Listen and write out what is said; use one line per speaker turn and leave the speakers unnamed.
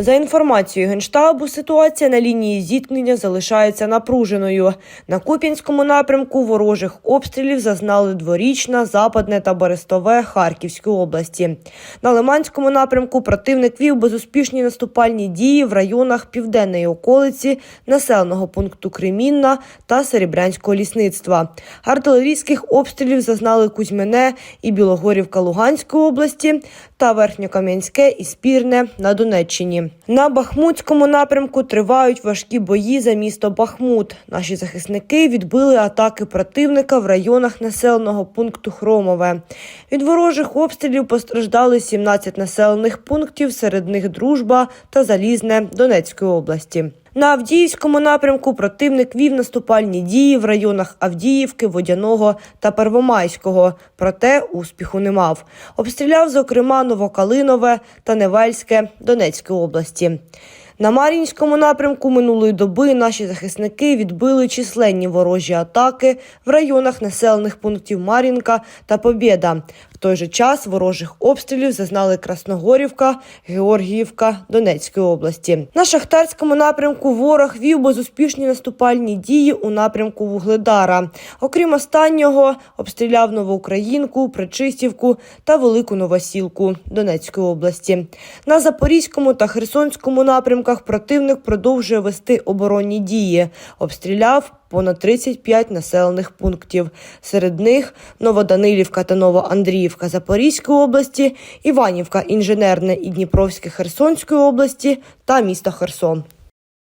За інформацією Генштабу, ситуація на лінії зіткнення залишається напруженою. На Куп'янському напрямку ворожих обстрілів зазнали дворічна, западне та Берестове Харківської області. На Лиманському напрямку противник вів безуспішні наступальні дії в районах південної околиці населеного пункту Кремінна та Серебрянського лісництва. Артилерійських обстрілів зазнали Кузьмине і Білогорівка Луганської області та Верхньокам'янське і Спірне на Донеччині. На Бахмутському напрямку тривають важкі бої за місто Бахмут. Наші захисники відбили атаки противника в районах населеного пункту Хромове. Від ворожих обстрілів постраждали 17 населених пунктів, серед них Дружба та Залізне Донецької області. На Авдіївському напрямку противник вів наступальні дії в районах Авдіївки, Водяного та Первомайського, проте успіху не мав. Обстріляв, зокрема, Новокалинове та Невельське Донецької області. На Мар'їнському напрямку минулої доби наші захисники відбили численні ворожі атаки в районах населених пунктів Мар'їнка та Побєда. Той же час ворожих обстрілів зазнали Красногорівка, Георгіївка Донецької області. На Шахтарському напрямку ворог вів безуспішні наступальні дії у напрямку Вугледара. Окрім останнього, обстріляв Новоукраїнку, Причистівку та Велику Новосілку Донецької області. На Запорізькому та Херсонському напрямках противник продовжує вести оборонні дії. Обстріляв понад 35 населених пунктів. Серед них Новоданилівка та Новоандріївка Запорізької області, Іванівка, Інженерне і Дніпровське Херсонської області та місто Херсон.